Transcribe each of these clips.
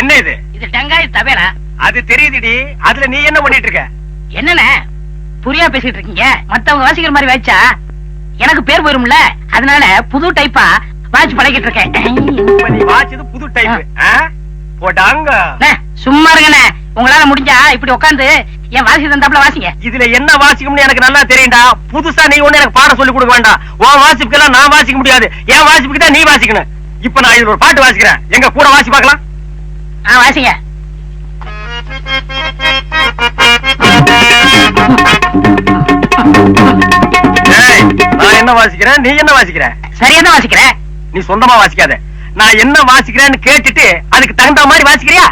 என்ன இது? இது டங்காய் தவேரா அது தெரியுதுடி. அதுல நீ என்ன பண்ணிட்டு இருக்க? என்னண்ணே? புரியா பேசிட்டு இருக்கீங்க? மத்தவங்க வாசிக்கிற மாதிரி வாய்ச்சா? எனக்கு பேர் போயிரும்ல அதனால புது டைப்பா வாட்ச் பழகிட்டு இருக்கேன். இப்ப நீ வாச்சது புது டைப் போட்டாங்க சும்மா இருங்கண்ணே. உங்களால முடிஞ்சா இப்படி உட்காந்து என் வாசி தந்தாப்புல வாசிங்க. இதுல என்ன வாசிக்கும்னு எனக்கு நல்லா தெரியும்டா. புதுசா நீ ஒண்ணு எனக்கு பாடம் சொல்லி கொடுக்க வேண்டாம். உன் வாசிப்புக்கெல்லாம் நான் வாசிக்க முடியாது. என் வாசிப்புக்கு தான் நீ வாசிக்கணும். இப்ப நான் இதுல ஒரு பாட்டு வாசிக்கிறேன். எங்க கூட வாசி பார்க்கலாம். ஆ வாசிங்க. நான் என்ன வாசிக்கிறேன்? நீ என்ன வாசிக்கிற? சரியா தான் வாசிக்கிறேன் நீ சொந்தமா வாசிக்காத. நான் என்ன வாசிக்கிறேன்னு கேட்டுட்டு அதுக்கு தகுந்த மாதிரி வாசிக்கிறியா?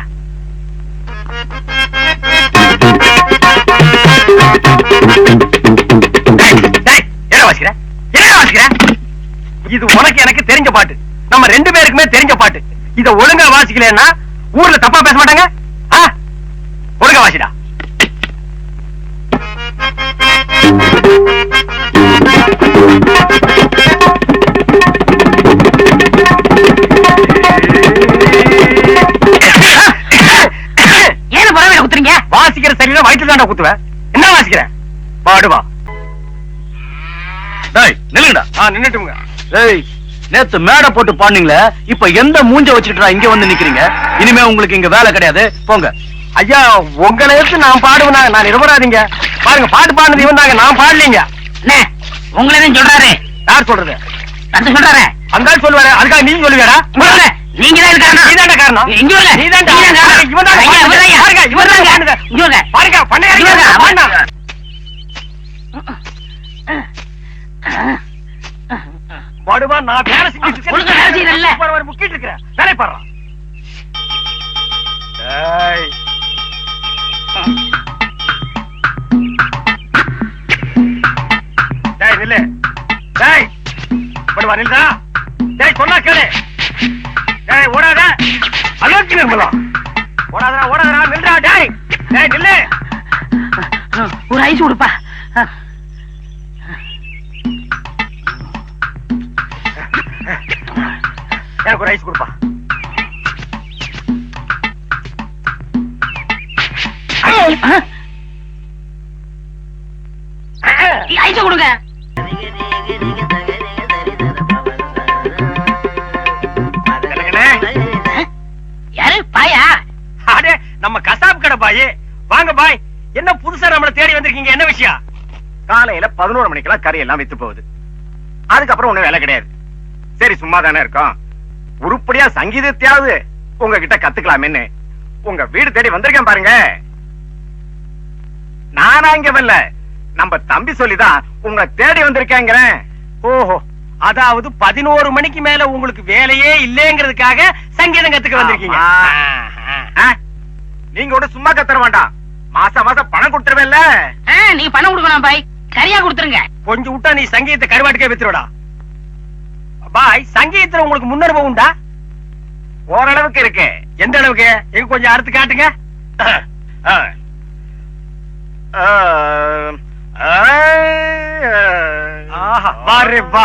இது உனக்கு எனக்கு தெரிஞ்ச பாட்டு. நம்ம ரெண்டு பேருக்குமே தெரிஞ்ச பாட்டு. இத ஒழுங்கா வாசிக்கலன்னா ஊர்ல தப்பா பேச மாட்டாங்க? ஒழுங்கா வாசிடா. ஏன் வாசிக்கிற சரியில வயிற்று தாண்டா குத்துவ. என்ன வாசிக்கிற? பாடுவா டேய் நில்லுங்கடா. ஆ நின்னுட்டுங்க. டேய் நேத்து மேடை போட்டு பாடுனீங்களே இப்ப எந்த மூஞ்ச வச்சுக்கிட்டா இங்க வந்து நிக்கிறீங்க? இனிமே உங்களுக்கு இங்க வேலை கிடையாது. போங்க. ஐயா உங்களை எடுத்து நான் பாடுவேனா? நான் நிரபராதிங்க. பாருங்க பாட்டு பாடுனது இவன் தாங்க. நான் பாடலீங்க. அண்ணே உங்களை சொல்றாரு? யார் சொல்றது? சொல்றாரு அந்த சொல்லுவாரு. அதுக்காக நீ சொல்லுவியாடா உங்களை நீங்க தான் காரணம் இங்க. இவன்தாங்க. பாருங்க. இங்க. பாருங்க பண்ணையார். பாடுவா நான் வேலை செஞ்சுட்டு இருக்கேன். ஒழுங்கா வேலை செய்யறல்ல? வர வர முக்கிட்டு இருக்கிறேன் வேலை பாடுறான் டேய். டேய் நில்லு டேய் படுவா நில்லுடா டேய் சொன்னா கேளு டேய் ஓடாத. அலோச்சி நிர்மலா ஓடாதடா ஓடாதடா நில்லுடா டேய். டேய் நில்லு. ஒரு ஐஸ் கொடுப்பா. எனக்கு ஒரு ஐஸ் கொடுப்பா? ஐஸ் கொடுங்க. நம்ம கசாப் கடை பாய். வாங்க பாய். என்ன புதுசா நம்மள தேடி வந்திருக்கீங்க? என்ன விஷயம்? காலையில பதினோரு மணிக்கெல்லாம் கறி எல்லாம் வித்து போகுது. அதுக்கப்புறம் ஒண்ணும் வேலை கிடையாது. சரி சும்மா தானே இருக்கோம். உருப்படியா சங்கீதத்தையாவது உங்ககிட்ட கத்துக்கலாமேன்னு உங்க வீடு தேடி வந்திருக்கேன் பாருங்க. நானா இங்க வரல. நம்ம தம்பி சொல்லிதான் உங்களை தேடி வந்திருக்கேங்கிறேன். ஓஹோ அதாவது பதினோரு மணிக்கு மேல உங்களுக்கு வேலையே இல்லைங்கிறதுக்காக சங்கீதம் கத்துக்க வந்திருக்கீங்க. நீங்க கூட சும்மா கத்துற வேண்டாம். மாசம் மாசம் பணம் கொடுத்துருவேன்ல. நீ பணம் கொடுக்கணும் பாய். கரியா கொடுத்துருங்க. கொஞ்சம் விட்டா நீ சங்கீதத்தை கருவாட்டுக்கே வித்துருடா பாய் சங்கீதத்துல உங்களுக்கு முன்னனுபவம் உண்டா? ஓரளவுக்கு இருக்கு. எந்த அளவுக்கு? எங்க கொஞ்சம் அறுத்து காட்டுங்க. ஆஹா, வா. வா.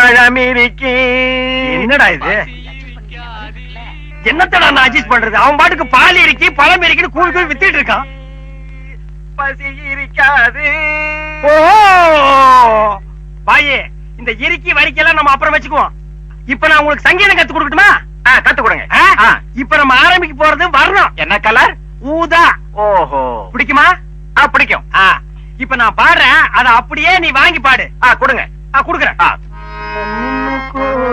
பழமிருக்கி என்னடா இது? என்னத்தடா நான் அட்ஜஸ்ட் பண்றது? அவன் பாட்டுக்கு பால் இறக்கி பழம் இறக்கின்னு கூழ் கூழ் வித்துட்டு இருக்கான். பசி இருக்காது. ஓ பாயே இந்த இறுக்கி வரிக்கெல்லாம் நம்ம அப்புறம் வச்சுக்குவோம். இப்ப நான் உங்களுக்கு சங்கீதம் கத்து கொடுக்கட்டுமா? கத்து கொடுங்க. இப்ப நம்ம ஆரம்பிக்க போறது வரணும். என்ன கலர் ஊதா. ஓஹோ. பிடிக்குமா? பிடிக்கும். இப்ப நான் பாடுறேன் அத அப்படியே நீ வாங்கி பாடு. கொடுங்க. கொடுக்குறேன்.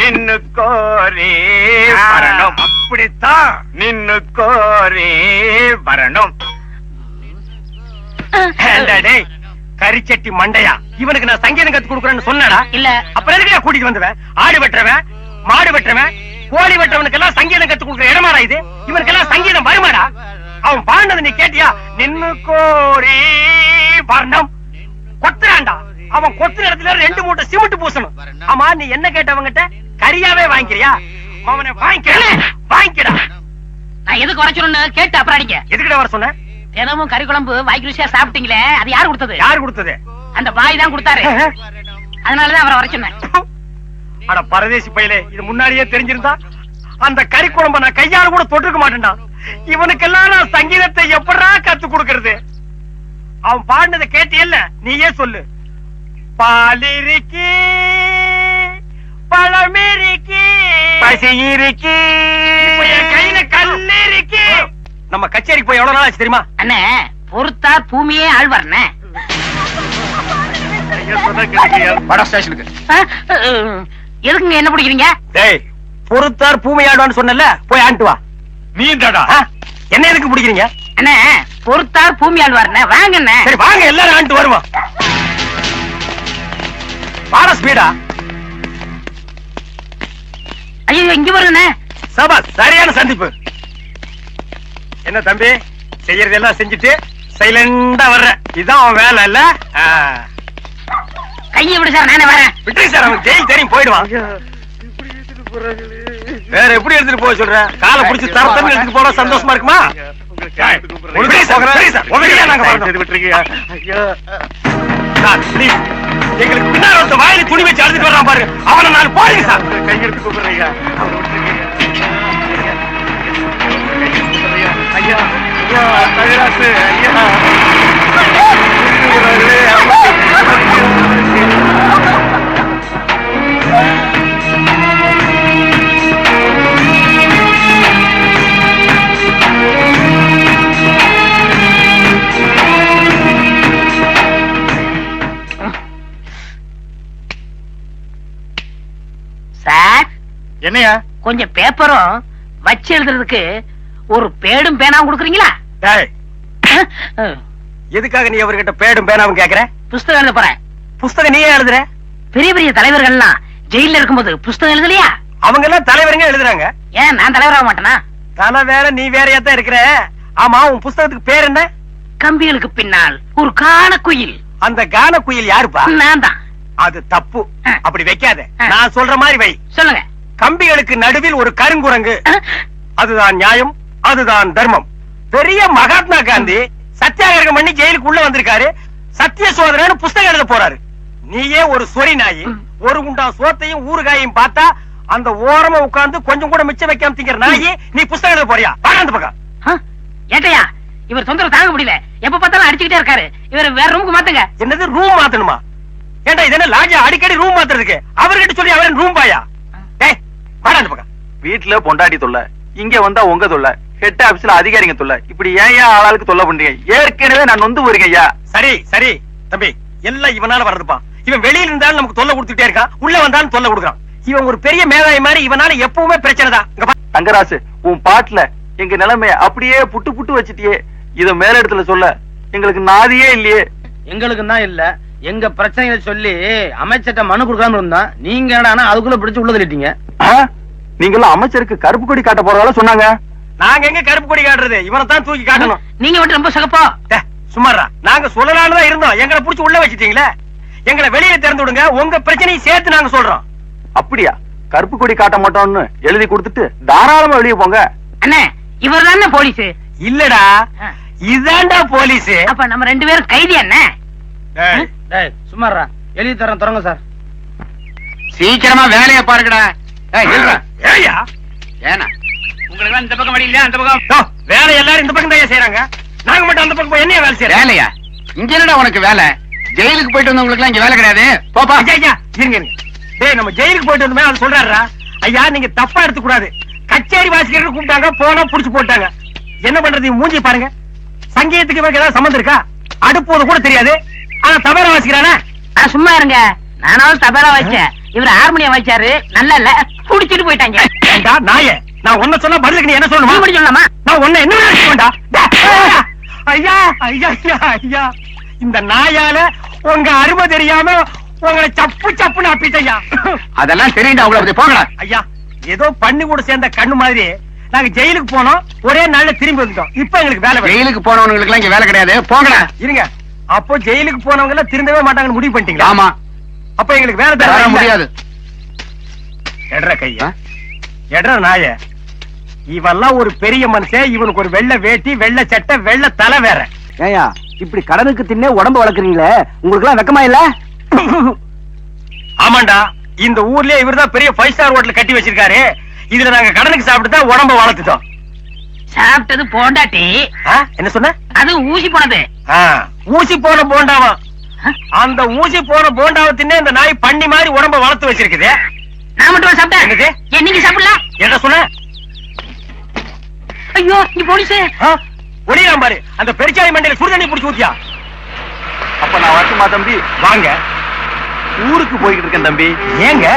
நின்னு கோரி வரணும். அப்படித்தான். நின்னு கோரி வரணும். கரிச்சட்டி மண்டையா? இவனுக்கு நான் சங்கீதம் கத்து கொடுக்குறேன்னு சொன்னடா. இல்ல. அப்புறம் எதுக்கு கூட்டிட்டு வந்தவன்? ஆடு வெட்டுறவன் மாடு வெட்டுறவன் கோழி வெட்டுறவனுக்கு எல்லாம் சங்கீதம் கத்து கொடுக்குற இடமாடா இது? இவனுக்கு எல்லாம் சங்கீதம் வருமாடா? அவன் பாடினது நீ கேட்டியா? நின்னு கோரி வர்ணம். கொத்துறான்டா. அவன் கொத்துற இடத்துல ரெண்டு மூட்டை சிமெண்ட் பூசணும். ஆமா நீ என்ன கேட்டவங்கிட்ட? கரியாவே வாங்கிக்கிறியா? அவனை வாங்கிக்கல வாங்கிக்கடா நான் எதுக்கு வர கேட்டு அப்புறம் அடிங்க. எதுக்குடா வர சொன்ன? தினமும் கறி குழம்பு வாய்க்கு ருசியா சாப்பிட்டீங்களே அது யார் கொடுத்தது? யாரு கொடுத்தது? அந்த பாய் தான் கொடுத்தாரு. அதனாலதான் அவரை வர சொன்னேன். அட பரதேசி பையலே இது முன்னாடியே தெரிஞ்சிருந்தா? அந்த கறி குழம்ப நான் கையால கூட தொட்டிருக்க மாட்டேன்டா. இவனுக்கெல்லாம் நான் சங்கீதத்தை எப்படா கத்து கொடுக்கறது? அவன் பாடினதை கேட்டியல்ல நீயே சொல்லு. பாலிருக்கி பழமிருக்கி. பசி இருக்கி கையில கல்லு இருக்கு நம்ம கச்சேரிக்கு போய் எவ்வளவு நாள் ஆச்சு தெரியுமா? அண்ணே பொறுத்தார் பூமியே ஆழ்வார்ண்ணே. வட ஸ்டேஷனுக்கு. எதுக்குங்க என்ன பிடிக்கிறீங்க? டேய் பொறுத்தார் பூமையாடுவான்னு சொன்னல போய் ஆண்டு வா. நீ என்ன எதுக்கு பிடிக்கிறீங்க? அண்ணே பொறுத்தார் பூமி ஆழ்வார்ண்ணே வாங்கண்ணே. சரி வாங்க எல்லாரும் ஆண்டு வருவோம். வாட ஸ்பீடா. ஐயோ இங்க வருங்கண்ணே சபா சரியான சந்திப்பு. என்ன தம்பி செய்யறதெல்லாம் செஞ்சுட்டு சைலண்டா வர்ற. இதுதான் அவன் வேலை இல்ல. கையை விடு சார் நானே வரேன். விட்டுரு சார் அவன் ஜெயில் தெரியும் போயிடுவான். வேற எப்படி எடுத்துட்டு போக சொல்ற? காலை புடிச்சு தர தரன்னு எடுத்துட்டு போனா சந்தோஷமா இருக்குமா? சார், நாங்க. Sir, please. எங்களுக்கு பின்னால ஒருத்தன் வாயில துணி வச்சு அழுதுட்டு வர்றான் பாருங்க அவனை நான் போடுங்க சார். கையெடுத்து கூப்பிடுறீங்க. ஐயா ஐயா தகராசு ஐயா. என்னையா? கொஞ்சம் பேப்பரும் வச்சு எழுதுறதுக்கு ஒரு பேடும் பேனாவும் கொடுக்குறீங்களா? எதுக்காக நீ அவர்கிட்ட பேடும் பேனாவும் கேக்குற? புஸ்தகம் எழுத போறேன். புஸ்தகம் நீயே எழுதுற? பெரிய பெரிய தலைவர்கள்லாம் ஜெயில இருக்கும்போது புஸ்தகம் எழுதலையா? அவங்க எல்லாம் தலைவருங்க எழுதுறாங்க. ஏன் நான் தலைவராக மாட்டேனா? தலை வேற நீ வேறையா தான் இருக்கிற. ஆமா உன் புஸ்தகத்துக்கு பேர் என்ன? கம்பிகளுக்கு பின்னால் ஒரு காண குயில். அந்த கான குயில் யாருப்பா? நான் தான். அது தப்பு. அப்படி வைக்காத. நான் சொல்ற மாதிரி வை. சொல்லுங்க. கம்பிகளுக்கு நடுவில் ஒரு கருங்குரங்கு. அதுதான் நியாயம் அதுதான் தர்மம். பெரிய மகாத்மா காந்தி சத்தியாகிரகம் பண்ணி ஜெயிலுக்கு உள்ள வந்திருக்காரு. சத்திய சோதனைன்னு புஸ்தகம் எழுத போறாரு. நீயே ஒரு சொறி நாயி. ஒரு குண்டா சோத்தையும் ஊறுகாயும் பார்த்தா அந்த ஓரமா உட்கார்ந்து கொஞ்சம் கூட மிச்சம் வைக்காம திங்கிற நாயி நீ புஸ்தகம் எழுத போறியா? வாங்க அந்த பக்கம். ஏட்டையா? இவர் தொந்தரவு தாங்க முடியல. எப்ப பார்த்தாலும் அடிச்சுக்கிட்டே இருக்காரு. இவர் வேற ரூமுக்கு மாத்துங்க. என்னது ரூம் மாத்தணுமா? ஏண்டா இது என்ன லாட்ஜா அடிக்கடி ரூம் மாத்துறதுக்கு. அவர்கிட்ட சொல்லி அவன் ரூம் பாயா? பக்கம். வீட்டுல பொண்டாட்டி தொல்லை இங்க வந்தா உங்க தொல்லை ஹெட் ஆபீஸ்ல அதிகாரிங்க தொல்லை. இப்படி ஏன் ஏன் ஆளாளுக்கு தொல்லை பண்றீங்க? ஏற்கனவே நான் நொந்து போயிருக்கேன் ஐயா. சரி சரி தம்பி எல்லாம் இவனால வர்றதுப்பா இவன் வெளியில இருந்தாலும் நமக்கு தொல்லை கொடுத்துட்டே இருக்கான். உள்ள வந்தாலும் தொல்லை கொடுக்குறான். இவன் ஒரு பெரிய மேதாவி மாதிரி இவனால எப்பவுமே பிரச்சனை தான். தங்கராசு உன் பாட்டுல எங்க நிலைமைய அப்படியே புட்டு புட்டு வச்சிட்டியே. இத மேல இடத்துல சொல்ல எங்களுக்கு நாதியே இல்லையே. எங்களுக்கு தான் இல்ல. எங்க பிரச்சனைகளை சொல்லி அமைச்சர்ட்ட மனு கொடுக்காம இருந்தோம் நீங்க என்னடான்னா அதுக்குள்ள பிடிச்சு உள்ள தள்ளிட்டீங்க? ஆ? நீங்களும் அமைச்சருக்கு கருப்பு கொடி காட்ட போறதால சொன்னாங்க. நாங்க எங்க கருப்பு கொடி காட்டுறது? இவனை தான் தூக்கி காட்டணும். நீங்க மட்டும் ரொம்ப சகப்போ. சும்மாடா நாங்க சொல்லலாம்னு தான் இருந்தோம். எங்களை புடிச்சு உள்ள வச்சிட்டீங்களே. எங்களை வெளியில திறந்து விடுங்க. உங்க பிரச்சனையை சேர்த்து நாங்க சொல்றோம். அப்படியா? கருப்பு கொடி காட்ட மாட்டோம்னு எழுதி கொடுத்துட்டு தாராளமா வெளியே போங்க. அண்ணே இவர் தானே போலீஸ்? இல்லடா. இதாண்டா போலீஸ். அப்ப நம்ம ரெண்டு பேரும் கைதி அண்ணே. டேய் எழுதி தரேன் தொடங்க சார். சீக்கிரமா வேலையை பாருங்கடா. ஏய், உங்களுக்கு இந்த பக்கம் வழி இல்லையா அந்த பக்கம்? வேலையெல்லாம் எல்லாரும் இந்த பக்கம் தான் செய்யறாங்க நாங்க மட்டும் அந்த பக்கம் போய் என்ன வேலை செய்யறோம் வேலையா? இங்க என்னடா உனக்கு வேலை? ஜெயிலுக்கு போயிட்டு வந்தவங்களுக்கு இங்க வேலை கிடையாது. போப்பா ஐயா இருங்க டேய் நம்ம ஜெயிலுக்கு போயிட்டு வந்தோமே அது சொல்றாருடா. ஐயா நீங்க தப்பா எடுத்துக்க கூடாது கச்சேரி வாசிக்கிறதுக்கு கூப்பிட்டாங்க போனா புடிச்சு போட்டாங்க. என்ன பண்றது மூஞ்சி பாருங்க. சங்கீதத்துக்கு இவருக்கு ஏதாவது சம்மந்தம் இருக்கா? அடுப்போது கூட தெரியாது. ஆனா தவிர வாசிக்கிறானே? சும்மா இருங்க. நானாவது தபேலா வச்சேன் இவர் ஹார்மோனியம் வச்சாரு நல்லா இல்ல. குடிச்சிட்டு போயிட்டாங்க. ஏண்டா நாயே? நான் ஒன்ன சொன்னா பதிலுக்கு நீ என்ன நீ சொல்லணுமா மட்டும் சொல்லலாமா? நான் உன்னை என்ன வேண்டா ஐயா ஐயா ஐயா ஐயா. இந்த நாயால உங்க அருமை தெரியாம உங்களை சப்பு சப்புன்னு அப்பிட்டையா அதெல்லாம் தெரியும்டா அவ்வளவு போங்கடா ஐயா ஏதோ பண்ணி கூட சேர்ந்த கண்ணு மாதிரி. நாங்க ஜெயிலுக்கு போனோம். ஒரே நாள்ல திரும்பி வந்துட்டோம். இப்ப எங்களுக்கு வேலை. ஜெயிலுக்கு போனவங்களுக்கு எல்லாம் இங்க வேலை கிடையாது. போங்கடா. இருங்க. அப்போ ஜெயிலுக்கு போனவங்க எல்லாம் திருந்தவே மாட்டாங்கன்னு முடிவு பண்ணிட்டீங்களா? ஆமா. அப்ப எங்களுக்கு வேலை வர தர முடியாது. எட்ற கைய? எட்ற நாய. இவெல்லாம் ஒரு பெரிய மனுஷன். இவனுக்கு ஒரு வெள்ளை வேட்டி வெள்ளை சட்டை வெள்ளை தலை வேற. ஏயா இப்படி கடனுக்கு தின்னே உடம்பு வளர்க்குறீங்களே? உங்களுக்கு எல்லாம் வெக்கமா இல்ல? ஆமாண்டா. இந்த ஊர்லயே இவர்தான் பெரிய ஃபைவ் ஸ்டார் ஹோட்டல் கட்டி வச்சிருக்காரு. இதுல நாங்க கடனுக்கு சாப்பிட்டு தான் உடம்ப வளர்த்துட்டோம். சாப்பிட்டது போண்டாட்டி? என்ன சொன்ன? அது ஊசி போனது. ஆ, ஊசி போன போண்டாவா? அந்த ஊசி போன போண்டாவை தின்னே இந்த நாய் பண்ணி மாதிரி உடம்ப வளர்த்து வச்சிருக்குது. நான் மட்டும் சாப்பிட்டேன். என்னது? ஏன் நீங்க சாப்பிடல? என்ன சொன்ன? ஐயோ நீ போலீஸ்? ஒளியாம் பாரு. அந்த பெருச்சாய் மண்டையில சுடுதண்ணி புடிச்சு ஊத்தியா? அப்ப நான் வரட்டுமா தம்பி? வாங்க. ஊருக்கு போய்கிட்டு இருக்கேன் தம்பி. ஏங்க?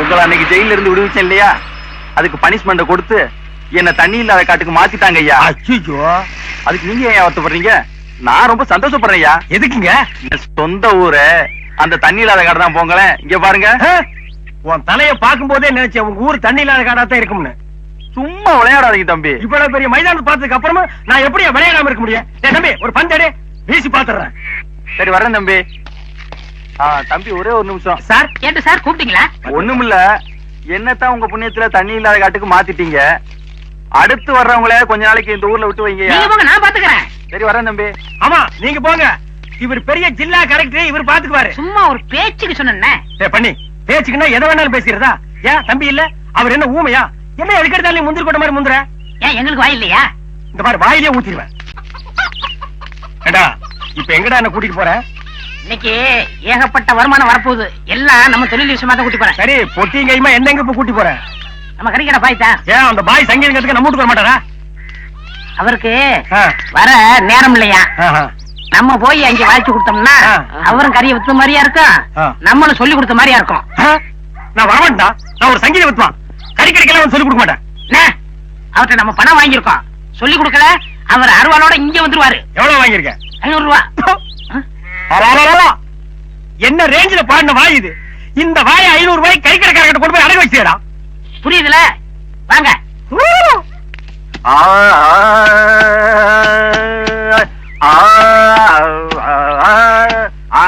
உங்களை அன்னைக்கு ஜெயில இருந்து விடுவிச்சேன் இல்லையா? அதுக்கு பனிஷ்மெண்ட் கொடுத்து என்ன தண்ணி இல்லாத காட்டுக்கு மாத்திட்டாங்க ஐயா. அச்சுச்சோ. அதுக்கு நீங்க ஏன் வருத்தப்படுறீங்க நான் ரொம்ப சந்தோஷப்படுறேன் ஐயா எதுக்குங்க சொந்த ஊரு அந்த தண்ணி இல்லாத காடு தான் போங்களேன். இங்க பாருங்க? உன் தலைய பார்க்கும் போதே நினைச்சேன் உங்க ஊர் தண்ணி இல்லாத காடா தான் இருக்கும்னு. சும்மா விளையாடாதீங்க தம்பி. இவ்வளவு பெரிய மைதானத்தை பார்த்ததுக்கு அப்புறமா நான் எப்படி விளையாடாம இருக்க முடியும்? டேய் தம்பி ஒரு பந்தடி வீசி பாத்துறேன் சரி வரேன் தம்பி. ஆ தம்பி ஒரே ஒரு நிமிஷம். சார்? கேட்டு சார் கூப்பிட்டீங்களா? ஒண்ணுமில்ல. என்னத்தான் உங்க புண்ணியத்துல தண்ணி இல்லாத காட்டுக்கு மாத்திட்டீங்க? அடுத்து வர்றவங்கள கொஞ்ச நாளைக்கு இந்த ஊர்ல விட்டு வைங்க நான் பாத்துக்கிறேன். சரி வரேன் தம்பி. ஆமா நீங்க போங்க. இவர் பெரிய ஜில்லா கரெக்டர் இவர் பாத்துக்குவாரு சும்மா ஒரு பேச்சுக்கு சொன்னேன் பண்ணி. பேச்சுக்குன்னா எதை வேணாலும் பேசிக்கிறதா ஏன் தம்பி இல்ல? அவர் என்ன ஊமையா? என்ன எதுக்கெடுத்தாலும் நீ முந்திரி கொட்ட மாதிரி முந்துற? ஏன் எங்களுக்கு வாய் இல்லையா? இந்த மாதிரி வாயிலே ஊத்திடுவேன். ஏண்டா இப்ப எங்கடா என்ன கூட்டிட்டு போற? இன்னைக்கு ஏகப்பட்ட வருமானம் வரப்போகுது. எல்லாம் நம்ம தொழில் விஷயமா தான் கூட்டி போறேன். சரி பொட்டியும் கையுமா என்ன எங்க இப்ப கூட்டி போற? நம்ம கறிக்கடை பாய்த்தா? ஏன் அந்த பாய் சங்கீதத்துக்கு நம்ம வீட்டுக்கு வர மாட்டாரா? அவருக்கு வர நேரம் இல்லையா. நம்ம போய் அங்க வாய்ச்சி கொடுத்தோம்னா. அவரும் கறியை வித்த மாதிரியா இருக்கும். நம்மளும் சொல்லி கொடுத்த மாதிரியா இருக்கும்? நான் வரமாட்டா நான் ஒரு சங்கீத வித்துவான். கறி கறிக்கெல்லாம் வந்து சொல்லி கொடுக்க மாட்டேன். என்ன? அவர்ட்ட நம்ம பணம் வாங்கியிருக்கோம். சொல்லி கொடுக்கல அவர் அருவாளோட இங்க வந்துருவாரு. எவ்வளவு வாங்கியிருக்க ஐநூறு ரூபா. என்ன ரேஞ்சில பாடின வாய் இது? இந்த வாயை ஐநூறு ரூபாய் கை கடைக்காரர்கிட்ட கொண்டு போய் அடகு வச்சுடா புரியுதுல? வாங்க. ஆ, ஆ, ஆ, ஆ,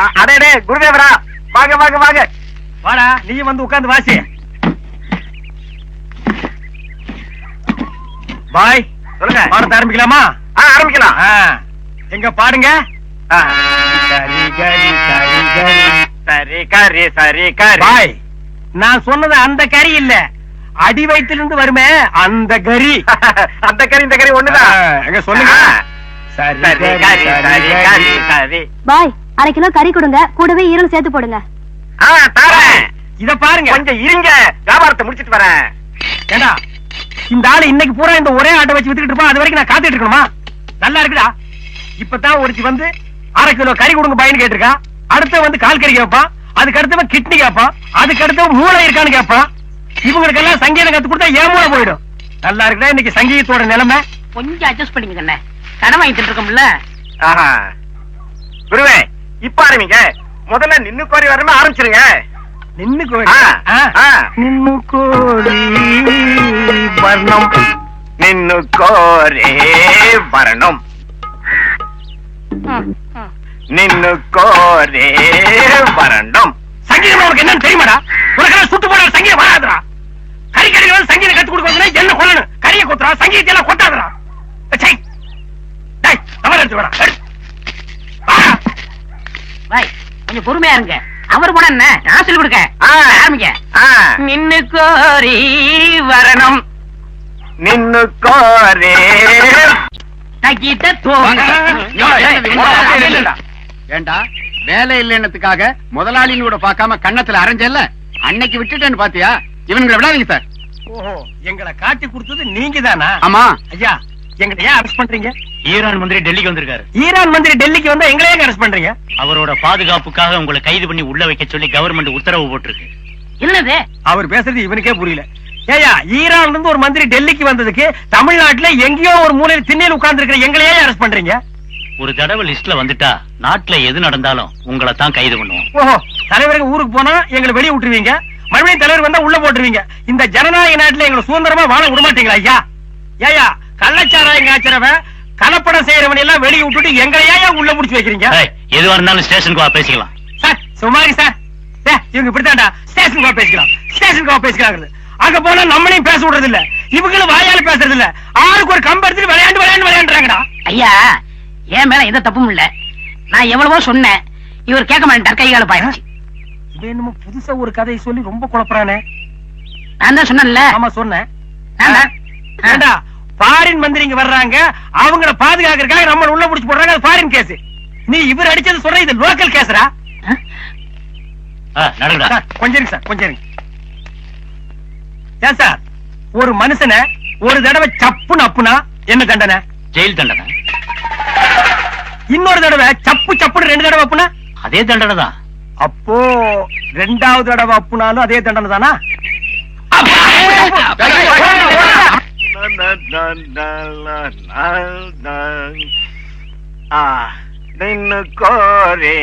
குருதேவரா வாங்க வாங்க வாங்க வாடா நீ வந்து உட்கார்ந்து வாசி பாய் சொல்லுங்க பாடத்தை ஆரம்பிக்கலாமா ஆரம்பிக்கலாம் எங்க பாடுங்க சரி கரி சரி கரி சரி கரி சரி கரி பாய் நான் சொன்னது அந்த கறி இல்ல அடி வயிற்றிலிருந்து வருமே அந்த கறி. அந்த கறி இந்த கறி ஒண்ணுதான் சொல்லுங்க. ஆ. சரி சரி கறி சரி கறி சரி. பாய் அரை கிலோ கறி கொடுங்க. கூடவே ஈரல் சேர்த்து போடுங்க. இத பாருங்க. கொஞ்சம் இருங்க. வியாபாரத்தை முடிச்சிட்டு வரேன். ஏண்டா இந்த ஆளு இன்னைக்கு பூரா இந்த ஒரே ஆட்டை வச்சு வித்துக்கிட்டு இருப்பான் அது வரைக்கும் நான் காத்துட்டு இருக்கணுமா? நல்லா இருக்குடா இப்பதான் ஒருத்தி வந்து அரை கிலோ கறி கொடுங்க பையன் கேட்டிருக்கா. அடுத்து வந்து கால் கறி கேட்பான் அதுக்கு அடுத்தவன் கிட்னி கேட்பான் அதுக்கு அடுத்தவன் மூளை இருக்கான்னு கேட்பான் இவங்களுக்கெல்லாம் சங்கீதம் கத்து கொடுத்தா ஏன் மூளை போயிடும். நல்லா இருக்குடா இன்னைக்கு சங்கீதத்தோட நிலைமை. கொஞ்சம் அட்ஜஸ்ட் பண்ணிக்கங்க அண்ணே. கடன் வாங்கிட்டு இருக்கோம்ல. ஆஹா. குருவே இப்ப ஆரம்பிங்க. முதல்ல நின்னு கோரி வரணும் ஆரம்பிச்சிருங்க. நின்னு. ஆ. நின்னு கோடி வர்ணம். நின்னு கோரே வரணும். நின்னு கோரே வரணும். சங்கீதம் உனக்கு என்னன்னு தெரியுமாடா? உனக்கு சுட்டு போட சங்கீதம் வராதுடா. கறி கறி வந்து சங்கீதம் கத்து கொடுக்கணும் என்ன கொள்ளணும் கறியை கொத்துறா சங்கீதத்தை எல்லாம் கொட்டாதுடா. சை டேய் தவறு எடுத்து வரா பாய் கொஞ்சம் பொறுமையா இருங்க. அவர் போன என்ன? நான் சொல்லி கொடுக்க. ஆரம்பிங்க. நின்னு கோரி வரணும். நின்னு கோரே. இல்ல. ஏண்டா வேலை இல்லைன்னதுக்காக முதலாளின்னு கூட பார்க்காம கண்ணத்துல அரைஞ்சல்ல? அன்னைக்கு விட்டுட்டேன்னு பாத்தியா? இவனுங்களை விடாதீங்க சார் ஓஹோ எங்களை காட்டி கொடுத்தது நீங்க தானா? ஆமா. ஐயா எங்களை ஏன் அரெஸ்ட் பண்றீங்க? ஈரான் மந்திரி டெல்லிக்கு வந்திருக்காரு. ஈரான் மந்திரி டெல்லிக்கு வந்தா எங்களை ஏன் அரெஸ்ட் பண்றீங்க? அவரோட பாதுகாப்புக்காக உங்களை கைது பண்ணி உள்ள வைக்க சொல்லி கவர்மெண்ட் உத்தரவு போட்டிருக்கு. என்னது? அவர் பேசுறது இவனுக்கே புரியல. ஏயா ஈரான்ல இருந்து ஒரு மந்திரி டெல்லிக்கு வந்ததுக்கு தமிழ்நாட்டுல எங்கேயோ ஒரு மூலையில திண்ணையில் உட்கார்ந்து இருக்கிற எங்களை ஏன் அரெஸ்ட் பண்றீங்க? ஒரு தடவை லிஸ்ட்ல வந்துட்டா நாட்டுல எது நடந்தாலும் உங்களை தான் கைது பண்ணுவோம். ஓஹோ தலைவருக்கு ஊருக்கு போனா எங்களை வெளியே விட்டுருவீங்க? மறுபடியும் தலைவர் வந்தா உள்ள போட்டுருவீங்க. இந்த ஜனநாயக நாட்டுல எங்களை சுதந்திரமா வாழ விட மாட்டீங்களா ஐயா? ஏயா கள்ளச்சாராயம் காய்ச்சறவன் கலப்படம் செய்யறவன் எல்லாம் வெளியே விட்டுட்டு எங்களை ஏன் உள்ள புடிச்சு வைக்கிறீங்க? எதுவா இருந்தாலும் ஸ்டேஷனுக்கு வா பேசிக்கலாம். Sir சுமாரி sir. ஏ, இவங்க இப்படித்தான்டா. ஸ்டேஷனுக்கு வா பேசிக்கலாம். ஸ்டேஷனுக்கு வா பேசிக்கலாம் அங்க போனா நம்மளையும் பேச விடுறது இல்ல இவங்களும் வாயால பேசுறது இல்ல ஆளுக்கு ஒரு கம்பு எடுத்துட்டு விளையாண்டு விளையாண்டு விளையாண்டுறாங்கடா. ஐயா என் மேல எந்த தப்பும் இல்ல. நான் எவ்வளவோ சொன்னேன். இவர் கேட்க மாட்டேன் கை கால பாயிருச்சு இவன் என்னமோ புதுசா ஒரு கதையை சொல்லி ரொம்ப குழப்பறானே. நான் தான் சொன்னேன்ல. ஆமா சொன்னேன். ஏண்டா ஃபாரின் வர்றாங்க அவங்கள பாதுகாக்கிறதுக்காக நம்ம உள்ள புடிச்சு போடுறாங்க அது ஃபாரின் கேஸ் நீ இவர் அடிச்சது சொல்ற இது லோக்கல் கேஸ்ரா கொஞ்சம் சார் கொஞ்சம் ஏன் சார் ஒரு மனுஷனை ஒரு தடவை சப்புன்னு அப்புனா என்ன தண்டனை? ஜெயில் தண்டனை. இன்னொரு தடவை சப்பு சப்புன்னு ரெண்டு தடவை அப்புனா? அதே தண்டனை தான் அப்போ ரெண்டாவது தடவை அப்புனாலும் அதே தண்டனை தானா? நின்னு கோரே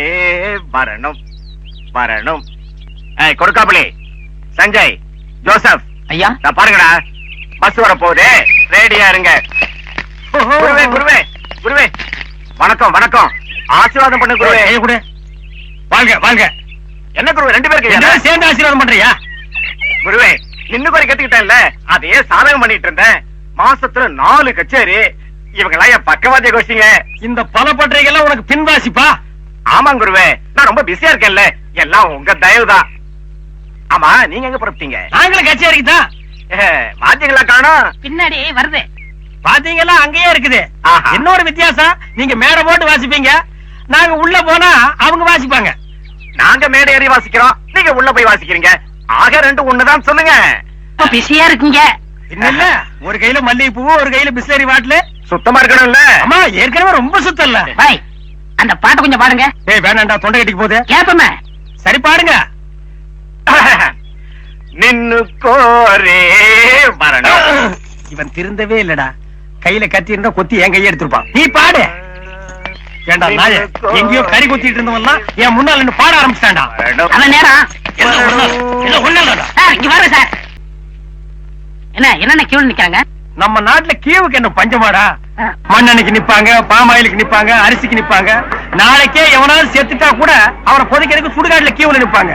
வரணும் வரணும். ஏய், கொடுக்காப்புளி சஞ்சய் ஜோசப் ஐயா? நான் பாருங்கடா பஸ் வர போகுது. ரெடியா இருங்க. குருவே குருவே குருவே. வணக்கம் வணக்கம். ஆசீர்வாதம் பண்ண குருவே. குடு வாங்க வாங்க. என்ன குருவே ரெண்டு பேருக்கு சேர்ந்து ஆசீர்வாதம் பண்றியா? குருவே நின்னு குறை கத்துக்கிட்டேன்ல அதையே சாதகம் பண்ணிட்டு இருந்தேன். மாசத்துல நாலு கச்சேரி. இவங்கெல்லாம் என் பக்கவாதிய கோஷ்டிங்க. இந்த பல பட்டறைகள்லாம் உனக்கு பின்வாசிப்பா? ஆமாங்க குருவே நான் ரொம்ப பிஸியா இருக்கேன்ல. எல்லாம் உங்க தயவுதான் ஆமா நீங்க எங்க புறப்பட்டீங்க? நாங்களும் கச்சேரிக்கு தான். வாத்தியங்களா காணோம்? பின்னாடி வருது. பாத்தீங்களா அங்கேயே இருக்குது. ஆஹா. இன்னொரு வித்தியாசம் நீங்க மேடை போட்டு வாசிப்பீங்க. நாங்க உள்ள போனா அவங்க வாசிப்பாங்க. நாங்க மேடை ஏறி வாசிக்கிறோம். நீங்க உள்ள போய் வாசிக்கிறீங்க. ஆக ரெண்டு ஒண்ணுதான் சொல்லுங்க. இப்ப பிஸியா இருக்கீங்க. இல்ல ஒரு கையில மல்லிகை பூ ஒரு கையில பிஸ்லரி பாட்டில் சுத்தமா இருக்கணும்ல. அம்மா ஏற்கனவே ரொம்ப சுத்தம் இல்ல பாய் அந்த பாட்டை கொஞ்சம் பாடுங்க. ஏய் வேணாண்டா தொண்டை கட்டிக்கு போகுது. கேப்பமே சரி பாடுங்க. நின்னு கோரே வரணும் இவன் திருந்தவே இல்லடா. கையில கத்தி இருந்தா கொத்தி என் கையை எடுத்திருப்பான். நீ பாடு. ஏண்டா நாய எங்கேயோ கறி கொத்திட்டு இருந்தவன்லாம் என் முன்னால நின்னு பாட ஆரம்பிச்சிட்டான்டா அவன் நேரம் இங்க பாருங்க சார். என்ன என்னென்ன கியூல நிக்கிறாங்க? நம்ம நாட்டுல கீவுக்கு என்ன பஞ்சமாடா. மண்ணெண்ணைக்கு நிப்பாங்க பாமாயிலுக்கு நிப்பாங்க அரிசிக்கு நிப்பாங்க. நாளைக்கே எவனாவது செத்துட்டா கூட அவனை புதைக்கிறதுக்கு சுடுகாட்டுல கீவுல நிப்பாங்க.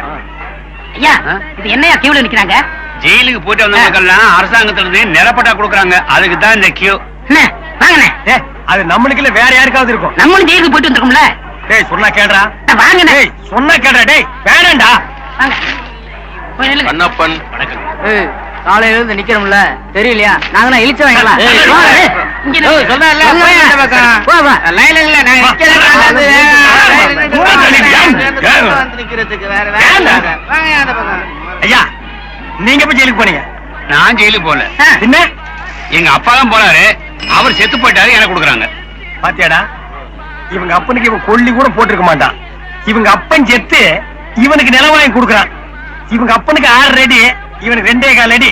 ஐயா இது என்னையா கியூல நிக்கிறாங்க? ஜெயிலுக்கு போயிட்டு வந்தவங்களுக்கெல்லாம் அரசாங்கத்துல இருந்து நிலப்பட்டா கொடுக்குறாங்க. அதுக்கு தான் இந்த கியூ என்ன வாங்கண்ணே. ஏ அது நம்மளுக்கு இல்ல வேற யாருக்காவது இருக்கும். நம்மளும் ஜெயிலுக்கு போயிட்டு வந்திருக்கோம்ல? டேய் சொன்னா கேடுறா வாங்கண்ணே டேய் சொன்னா கேடுறா டேய் வாங்க. நில்லுங்க. கண்ணப்பன் காலையில இருந்து நிக்கிறோம்ல. தெரியலையா? நாங்க இழிச்ச வாங்கலாம். வாங்க, வாங்க. நான் நிக்கிறேன். வா, நான் வந்து, வா, லைன்ல நின்னு வா, வாங்க. வா, வா. வந்து நிக்கிறதுக்கு வேற வேலை ஏன்டா? இல்ல. வாங்க அந்த பக்கம். ஐயா நீங்க போய் ஜெயிலுக்கு போனீங்க? நான் ஜெயிலுக்கு போல என்ன எங்க அப்பா தான் போனாரு. அவர் செத்து போயிட்டாரு எனக்கு கொடுக்குறாங்க. பாத்தியாடா? இவங்க அப்பனுக்கு இவன் கொல்லி கூட போட்டிருக்க மாட்டான். இவங்க அப்பன் செத்து இவனுக்கு நிலம் வாங்கி கொடுக்கறான். இவங்க அப்பனுக்கு ஆறு அடி இவனுக்கு ரெண்டே கால் அடி.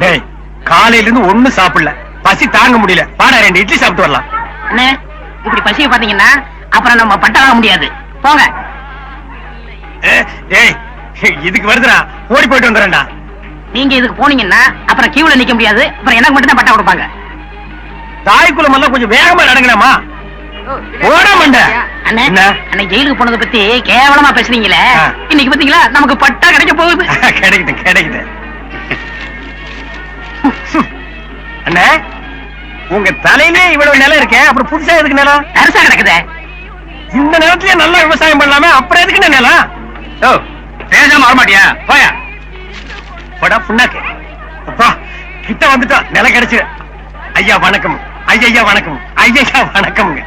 டேய் காலையில இருந்து ஒண்ணும் சாப்பிடல. பசி தாங்க முடியல. வாடா ரெண்டு இட்லி சாப்பிட்டு வரலாம். அண்ணே இப்படி பசிய பாத்தீங்கன்னா அப்புறம் நம்ம பட்ட வாங்க முடியாது. போங்க. ஏ, டேய் இதுக்கு வருதுடா. ஓடி போயிட்டு வந்துடுறேன்டா. நீங்க இதுக்கு போனீங்கன்னா அப்புறம் கியூல நிக்க முடியாது. அப்புறம் எனக்கு மட்டும் தான் பட்டா கொடுப்பாங்க. தாய்க்குளம் எல்லாம் கொஞ்சம் வேகமா நடங்கலாமா? ஓட மண்ட. அண்ணே என்ன? அன்னைக்கு ஜெயிலுக்கு போனதை பத்தி கேவலமா பேசுனீங்களே. ஆ. இன்னைக்கு பாத்தீங்களா நமக்கு பட்டா கிடைக்க போகுது. கிடைக்குது கிடைக்குது. அண்ணே உங்க தலையிலே இவ்வளவு நிலம் இருக்கே அப்புறம் புதுசா எதுக்கு நிலம்? தரிசா கிடக்குதே. இந்த நிலத்திலே நல்லா விவசாயம் பண்ணலாமே அப்புறம் எதுக்கு நிலம்? ஓ பேசாம வரமாட்டியா? போயா. படா புண்ணாக்கு. அப்பா கிட்ட வந்துட்டோம் நில கிடைச்சு. ஐயா வணக்கம். ஐயா வணக்கம். ஐயா வணக்கம்ங்க.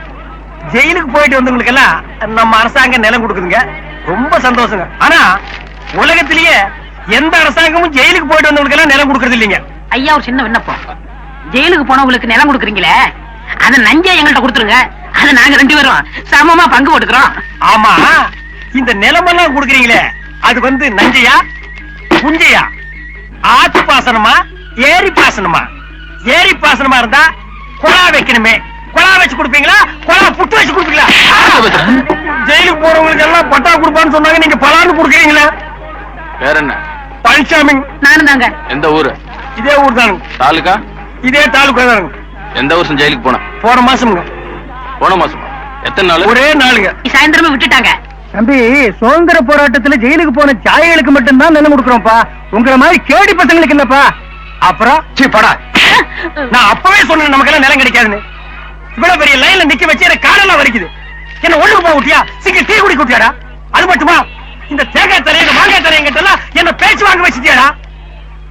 ஜெயிலுக்கு போயிட்டு வந்தவங்களுக்கு எல்லாம் நம்ம அரசாங்கம் நிலம் கொடுக்குதுங்க. ரொம்ப சந்தோஷங்க. ஆனா உலகத்திலேயே எந்த அரசாங்கமும் ஜெயிலுக்கு போயிட்டு வந்தவங்களுக்கு எல்லாம் நிலம் கொடுக்கறது இல்லைங்க. ஐயா ஒரு சின்ன விண்ணப்பம். ஜெயிலுக்கு போனவங்களுக்கு நிலம் கொடுக்குறீங்களே? அத நஞ்சா எங்கள்கிட்ட கொடுத்துருங்க. அத நாங்க ரெண்டு பேரும் சமமா பங்கு போட்டுக்கிறோம். ஆமா இந்த நிலமெல்லாம் கொடுக்குறீங்களே. அது வந்து நஞ்சையா? புஞ்சையா? ஆத்து பாசனமா ஏரி பாசனமா? ஏரி பாசனமா இருந்தா குழா வைக்கணுமே. குழா வச்சு கொடுப்பீங்களா? குழா புட்டு வச்சு கொடுப்பீங்களா? ஜெயிலுக்கு போறவங்களுக்கு எல்லாம் பட்டா கொடுப்பான்னு சொன்னாங்க. நீங்க பலான்னு கொடுக்குறீங்களா. வேற என்ன பழனிசாமி. நானும் தாங்க. எந்த ஊரு? இதே ஊர் தானுங்க. தாலுகா இதே தாலுக்கா தானுங்க. எந்த வருஷம் ஜெயிலுக்கு போன? போன மாசம்ங்க. போன மாசமா? எத்தனை நாள்? ஒரே நாளுங்க. சாயந்தரமே விட்டுட்டாங்க. தம்பி சுதந்திர போராட்டத்துல ஜெயிலுக்கு போன சாயகளுக்கு மட்டும்தான் நிலம் கொடுக்குறோம்ப்பா. உங்களை மாதிரி கேடி பசங்களுக்கு இல்லப்பா. அப்புறம் சீ படா. நான் அப்பவே சொன்னேன் நமக்கெல்லாம் நிலம் கிடைக்காதுன்னு. இவ்வளவு பெரிய லைன்ல நிக்க வச்சு எனக்கு காலெல்லாம் வலிக்குது. என்ன ஒண்ணுக்கு போக விட்டியா சீக்கிரம் டீ குடி குட்டியாடா? அது மட்டுமா? இந்த தேங்காய் தலைய இந்த மாங்காய் தலைய கிட்ட எல்லாம் என்ன பேச்சு வாங்க வச்சுட்டியாடா?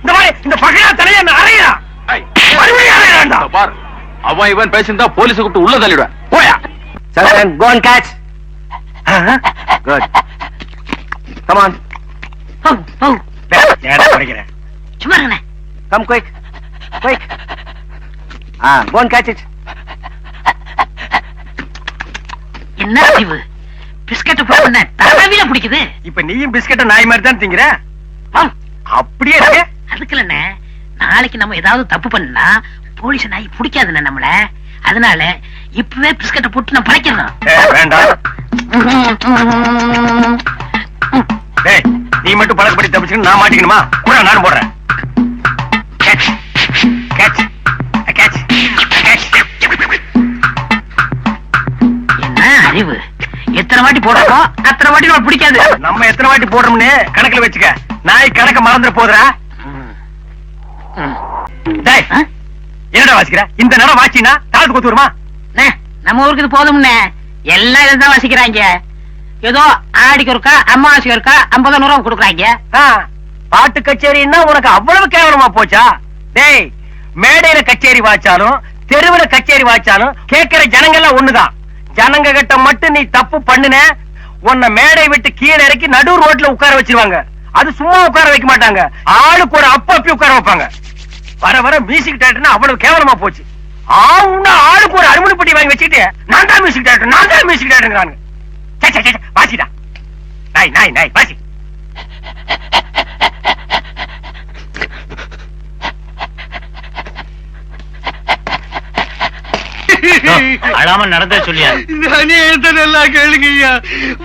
இந்த மாதிரி இந்த பகையா தலைய என்ன அறையா மறுபடியும் அறையாண்டா பார் அவன் இவன் பேசியிருந்தா போலீஸ் கூப்பிட்டு உள்ள தள்ளிடுவேன். போயா. Go and catch. ஓ, ஓ, படிக்கிறேன். சும்மா and catch it. என்ன அறிவு? பிஸ்கட் பிடிக்குது. இப்ப நீயும் பிஸ்கட்ட நாய் மாதிரி தான் திங்கிற? அப்படியே இருக்கு? அதுக்கு இல்லண்ணே நாளைக்கு நம்ம ஏதாவது தப்பு பண்ணா போலீஸ் நாய் பிடிக்காதுண்ணே நம்மள. அதனால இப்பவே பிஸ்கட்டை போட்டு நான் பழைக்கிறோம் ஏ, வேண்டாம். நீ மட்டும் பழக்கப்படி தப்பிச்சுன்னு நான் மாட்டிக்கணுமா? கூட நானும் போடுறேன். என்ன அறிவு? எத்தனை வாட்டி போடுறோமோ அத்தனை வாட்டி நம்ம பிடிக்காது. நம்ம எத்தனை வாட்டி போடுறோம்னு கணக்குல வச்சுக்க. நாய் கணக்க மறந்துட போதுடா டேய்? என்னடா வாசிக்கிற? இந்த நேரம் வாச்சினா தாளத்து கொத்து வருமா? அண்ணே, நம்ம ஊருக்கு இது போதும்ண்ணே. எல்லாம் இதான் வசிக்கிறாங்க. ஏதோ ஆடிக்கு ஒருக்கா அம்மாவாசைக்கு ஒருக்கா ஐம்பது நூறு கொடுக்குறாங்க. பாட்டு கச்சேரின்னா உனக்கு அவ்வளவு கேவலமா போச்சா? டேய் மேடையில கச்சேரி வாச்சாலும் தெருவுல கச்சேரி வாச்சாலும் கேட்கிற ஜனங்க எல்லாம் ஒண்ணுதான். ஜனங்க கிட்ட மட்டும் நீ தப்பு பண்ணுன உன்னை மேடை விட்டு கீழே இறக்கி நடு ரோட்ல உட்கார வச்சிருவாங்க. அது சும்மா உட்கார வைக்க மாட்டாங்க. ஆளுக்கு ஒரு அப்ப அப்பி உட்கார வைப்பாங்க. வர வர மியூசிக் டேரக்டர்னா அவ்வளவு கேவலமா போச்சு. ஆவுன்னா ஆளுக்கு ஒரு அருமணி பெட்டி வாங்கி வச்சுக்கிட்டு நான் தான் மியூசிக் டேரக்டர் நான் தான் மியூசிக் டேரக்டர் சே சே, சே, சே, வாசிடா. நாய் நாய் நாய் வாசி. அழாம நடந்தே சொல்லியா? அநியாயத்தை நல்லா கேளுங்கய்யா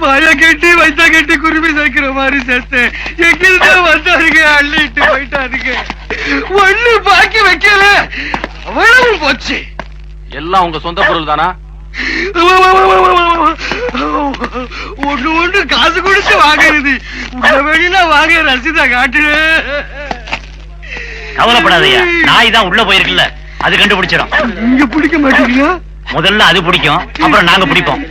வாய கட்டி வைத்த கட்டி குருவி சேர்க்கிற மாதிரி சேர்த்தேன். எங்கிருந்தா வந்தாருங்க அள்ளிட்டு போயிட்டாருங்க. ஒண்ணு பாக்கி வைக்கல. அவ்வளவு போச்சு. எல்லாம் உங்க சொந்த பொருள் தானா? ஒண்ணு ஒண்ணு காசு கொடுத்து வாங்குறது. உங்க வேணும்னா வாங்க ரசீதா காட்டு. கவலைப்படாதயா நாய் தான் உள்ள போயிருக்குல்ல. அது கண்டுபிடிச்சிடும் நீங்க பிடிக்க மாட்டீங்களா? முதல்ல அது பிடிக்கும். அப்புறம் நாங்க பிடிப்போம்.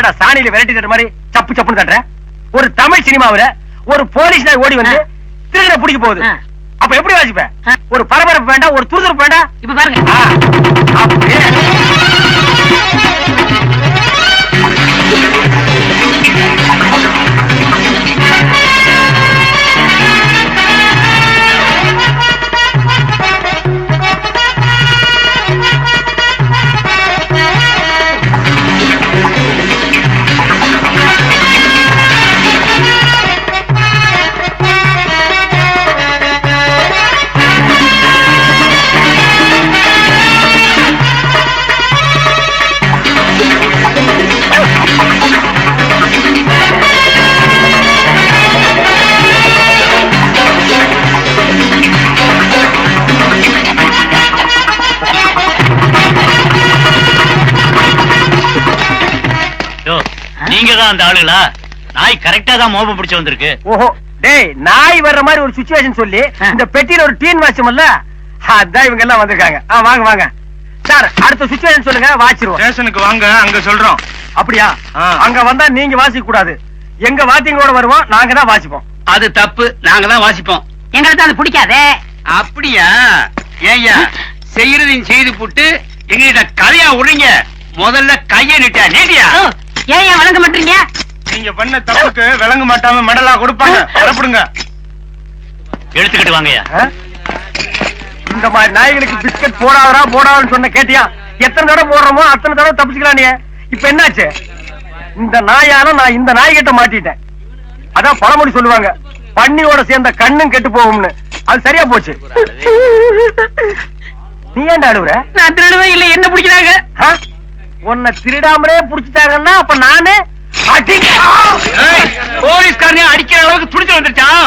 என்னடா சாணியில விரட்டி தட்டுற மாதிரி சப்பு சப்புன்னு தட்டுற? ஒரு தமிழ் சினிமாவுல ஒரு போலீஸ் நாய் ஓடி வந்து திருடனை பிடிக்க போகுது. அப்ப எப்படி வாசிப்ப. ஒரு பரபரப்பு வேண்டாம் ஒரு துருதுருப்பு வேண்டாம்? இப்ப பாருங்க. அந்த ஆளுகளா? நாய் கரெக்டா தான் மோபம் பிடிச்சு வந்திருக்கு. ஓஹோ. டேய் நாய் வர்ற மாதிரி ஒரு சுச்சுவேஷன் சொல்லி. இந்த பெட்டியில ஒரு டீன் வாசம் இல்ல அதான் இவங்க எல்லாம் வந்திருக்காங்க. ஆ வாங்க வாங்க. சார் அடுத்த சுச்சுவேஷன் சொல்லுங்க வாச்சிருவோம். ஸ்டேஷனுக்கு வாங்க அங்க சொல்றோம். அப்படியா. அங்க வந்தா நீங்க வாசிக்க கூடாது. எங்க வாத்தியங்களோட வருவோம் நாங்க தான் வாசிப்போம். அது தப்பு நாங்க தான் வாசிப்போம். எங்களுக்கு அது பிடிக்காதே. அப்படியா? ஏய்யா செய்யறதையும் செய்து போட்டு எங்ககிட்ட கதையா விடுறீங்க. முதல்ல கைய நிட்டா நீட்டியா? ஓ, ஏன் ஏன் வழங்க மாட்டீங்க? நீங்க பண்ண தப்புக்கு விளங்க மாட்டாம மெடலா கொடுப்பாங்க. புறப்படுங்க. எடுத்துக்கிட்டு வாங்கய்யா. ஆ? இந்த மாதிரி நாய்களுக்கு பிஸ்கட் போடாதடா போடாதுன்னு சொன்ன கேட்டியா? எத்தனை தடவை போடுறோமோ அத்தனை தடவை தப்பிச்சுக்கலாம் நீ. இப்ப என்னாச்சு? இந்த நாயால நான் இந்த நாய்கிட்ட மாட்டிட்டேன். அதான் பழமொழி சொல்லுவாங்க. பன்னியோட சேர்ந்த கண்ணும் கெட்டு போகும்னு. அது சரியா போச்சு. நீ ஏன்டா அழுவுற நான் திருடுவே இல்ல. என்ன பிடிக்கிறாங்க? உன்னை திருடாமலே புடிச்சிட்டாங்கன்னா அப்ப நானு போலீஸ்காரனே அடிக்கிற அளவுக்கு துடிச்சு வந்துருச்சான்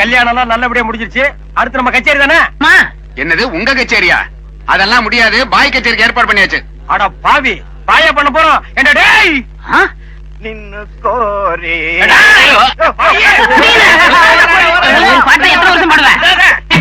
கல்யாணம் எல்லாம் நல்லபடியா முடிஞ்சிருச்சு. அடுத்து நம்ம கச்சேரி தானே? என்னது உங்க கச்சேரியா? அதெல்லாம் முடியாது பாய் கச்சேரிக்கு ஏற்பாடு பண்ணியாச்சு. அட பாவி பாய பண்ண போறோம். என்ன டேய்? நின்னு கோரி. பாட்டை எத்தனை வருஷம் பாடுவேன்